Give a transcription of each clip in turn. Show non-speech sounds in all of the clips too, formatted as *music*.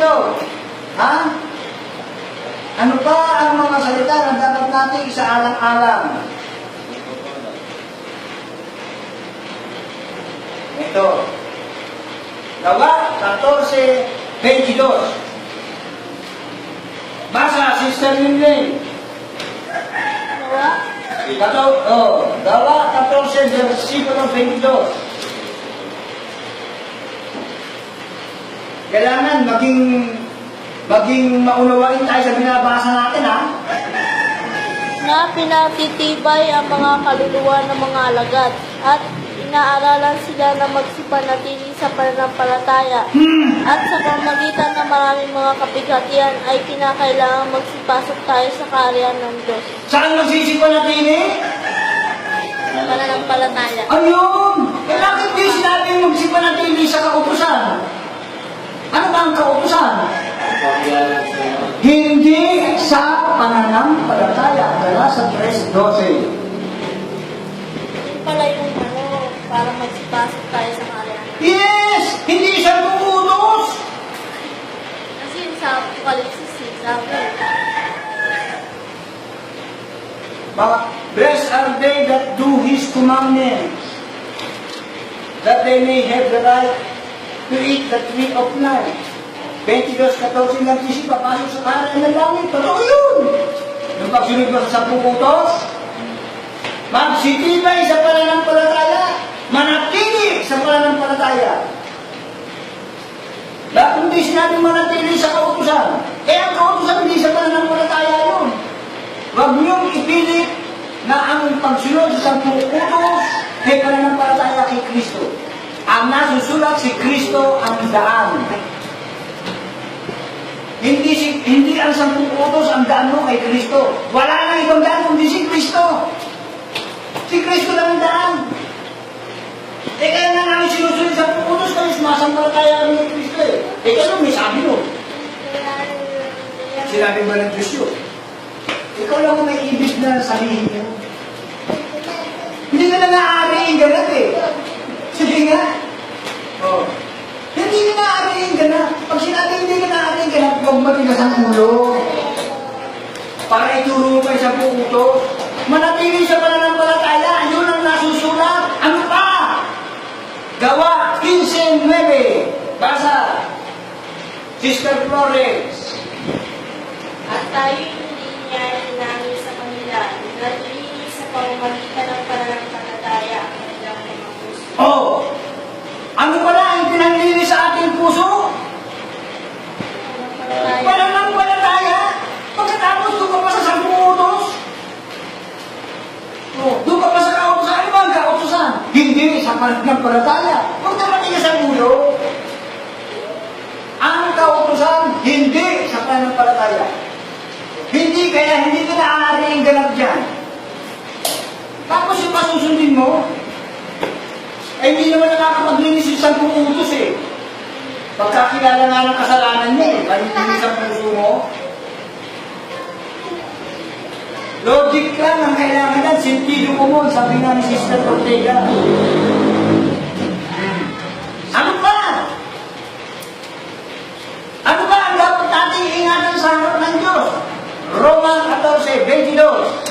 ito? Ha? Ano pa ang mga salita na dapat natin isaalang-alang? Ito. Gawa 14, 22. Basa, Sister Linley. Gawa? Kato, oh, gawa 14, versikulo 22. Kailangan maging maging maunawain tayo sa binabasa natin, ha? Na pinatitibay ang mga kaluluwa ng mga alagad at inaaralan sila na magsipanatili sa pananampalataya at sa pamagitan ng maraming mga kapighatian ay kinakailangan magsipasok tayo sa kaharian ng Diyos. Saan magsisipanatili? Pananampalataya. Ayun! Kailangan di sinabi magsipanatili sa kautusan. Ano ba ang kautusan? Hindi sa pananampalataya. Dala sa 3.12. Yun pala yung ano, para magsipasok tayo sa kaharian. Yes! Hindi siya tumutos! Kasi yun sa Apocalypse 6, sabi, But blessed are they that do His commandments, that they may have the right to eat the tree of life. 22.14 lang sisi, papasok sa kanan ng langit. Totoo yun! Yung pagsunod mo sa sampung utos, magsitibay sa pananampalataya, manatili sa pananampalataya. Dahil hindi sinabi manatili sa kautusan. Eh, ang kautusan hindi sa pananampalataya yun. Huwag niyong ipilit na ang pagsunod sa sampung utos ay pananampalataya kay Kristo. Ang nasusulat si Kristo ang daan. Hindi si hindi ang sampung utos ang daan mo kay Kristo. Wala na ibang daan kundi si Kristo. Si Kristo lang ang daan. Eh kaya nga namin sinusunod sa utos kasi sumasampalataya kami kay Kristo eh. Eh kaya may sabi mo. Sinabi ba ng yun? Ikaw lang ang may ibig na sabihin niyo. Hindi ka na naaariin ganap eh. Sige nga. Oh. Hindi ka naaariin ganap. Pag sinabi hindi ka huwag matigas ang ulo. Para ituro mo kayo sa puto. Manatili sa pananampalataya. Yun ang nasusulat. Ano pa? Gawa 15.9. Basa. Sister Florence. At tayo hindi niya hinangin sa kanila, nagli sa pamamagitan ng pananampalataya ang kanilang mga puso. Oh! Ano pala ang pinanlili sa ating puso? Pananampalataya. Pananampalataya. Pagkatapos, doon ka pa sa sampung utos. Oh, doon ka pa sa kautosan. Ano ba ang kautosan? Hindi sa pananampalataya. Huwag na matigas ang ulo. Ang kautosan, hindi sa pananampalataya. Hindi, kaya hindi ka naaaring ganap dyan. Tapos yung pasusundin mo, ay hindi naman nakakapaglinis yung sampung utos eh. Pagkakilala nga ng kasalanan niya eh, malinis ang puso mo. Logic lang ang kailangan yan, sentido commun, sabi nga ni Sister Ortega. Ano ba? Ano ba ang dapat nating ingatan sa harap ng Diyos? Roman 14, 22.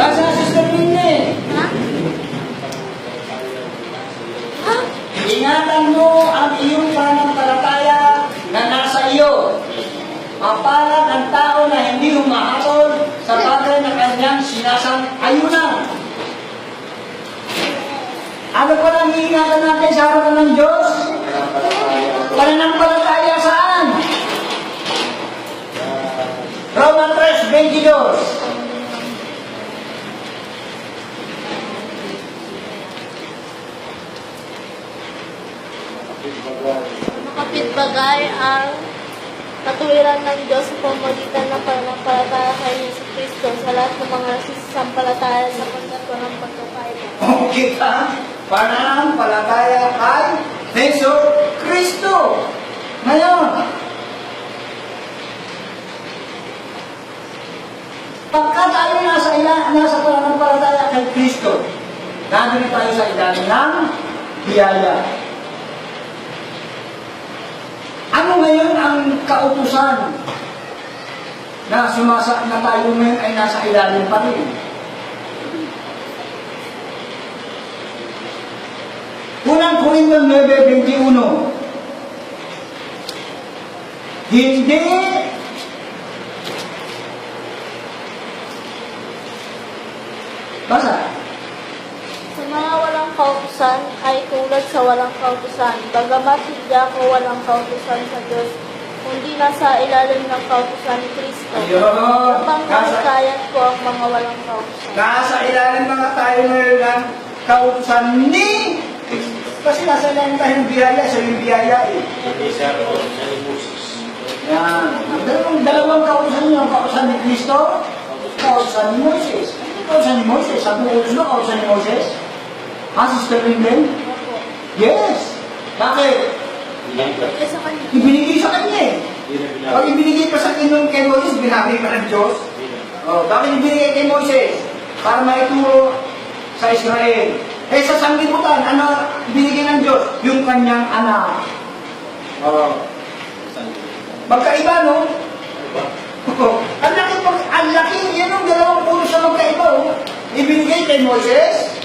Basa Sister Minnie. Ha? Ha? Ingatan mo ang iyong pananampalataya na nasa iyo. Mapalag ang tao na hindi humahabol sa bagay na kanyang sinasang-ayunan. Ano pa lang iingatan natin sa harapan ng Diyos? Pananampalataya saan? Roman 3, 22. Makapit bagay ang katuwiran ng Diyos sa pamamagitan ng pananampalataya kay Yesu Cristo sa lahat ng mga nasisampalataya sa pagkatwa ng pagkakaila. O kita, pananampalataya kay Yeso Kristo. Ngayon, pagka tayo nasa, ila, nasa pananampalataya kay Kristo, Nandun tayo sa ilalim ng biyaya. Ano ngayon ang kautusan na sumasa na tayo ngayon ay nasa ilalim pa rin? Unang Korinto 9.21 Hindi Basa. Sa mga walang kautusan tulad sa walang kautusan. Bagamat hindi ako walang kautusan sa Diyos, kundi nasa ilalim ng kautusan ni Kristo. Ayun. Upang Nasa, mahikayan ko ang mga walang kautusan. nasa ilalim mga tayo ngayon ng kautusan ni kasi nasa ilalim tayo ng biyaya, sa yung biyaya eh. Moses. Yan. Ang dalawang, dalawang kautusan niyo, ang kautusan ni Kristo, kautusan ni Moises. Ano kautusan ni Moises? Sabi ko, kautusan ni Moises? Ha, Sister Linden? Opo. Yes. Bakit? Eh, sa kanya. Ibinigay sa kanya eh. Pag ibinigay pa sa kanya kay Moses, binabi pa ng Diyos. Oh, bakit ibinigay kay Moses? Para maituro sa Israel. Eh sa sanglibutan, ano ibinigay ng Diyos? Yung kanyang anak. Oh. Magkaiba, no? *laughs* Ang laki ang laki, yan ang dalawang puno sa magkaiba, oh. Ibinigay kay Moses,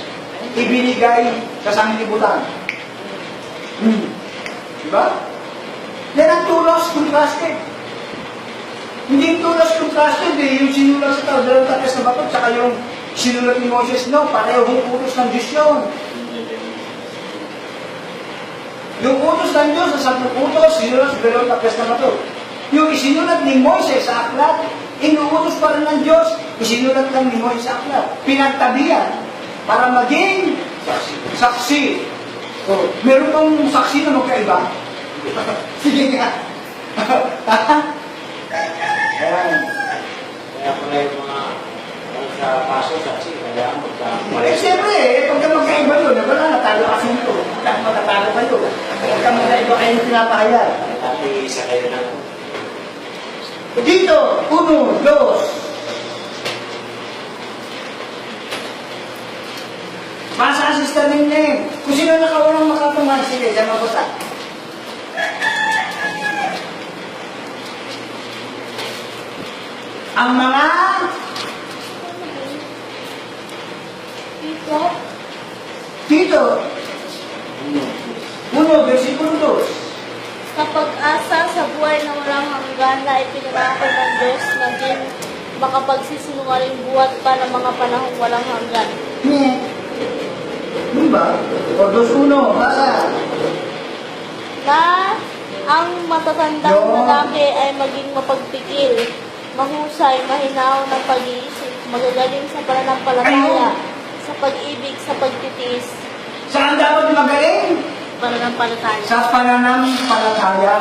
ibinigay sa sanglibutan. Hmm. Diba? Yan ang tulos contrasted. Hindi yung tulos contrasted eh, yung sinulat sa dalawang tapos na bato, tsaka yung sinulat ni Moses, no, pareho yung utos ng Diyos yun. Yung utos ng Diyos sa sampung utos, sinulat sa dalawang tapos na bato. Yung isinulat ni Moises sa aklat, inuutos pa rin ng Diyos, isinulat lang ni Moises sa aklat. Pinagtabihan para maging saksi. Oh, meron bang saksi na magkaiba? *laughs* Sige nga. Ayan. Kaya pala yung mga ang sa paso sa si kaya magka Eh, siyempre, eh, pagka magkaiba yun, eh, wala na, talo asunto. Dahil matatalo kayo. Pagka magkaiba kayo pinapahayag. Dati isa kayo ng Dito, uno, dos. Masa assistant ninyo Kung sino nakaunang makatungan, sige, dyan mabuta. Ang mga Dito, dito, uno, versikulo dos. kapag asa sa buhay na walang hanggan na ipinangako ng Diyos na din makapagsisinungaling buhat pa ng mga panahong walang hanggan. Nye. Di ba? O dos uno, basa. Na ang matatandang Yun. lalaki ay maging mapagpikil, mahusay, mahinaw ng pag-iisip, magagaling sa pananampalataya, sa pag-ibig, sa pagtitiis, Saan dapat magaling? pananampalataya. Sa pananampalataya.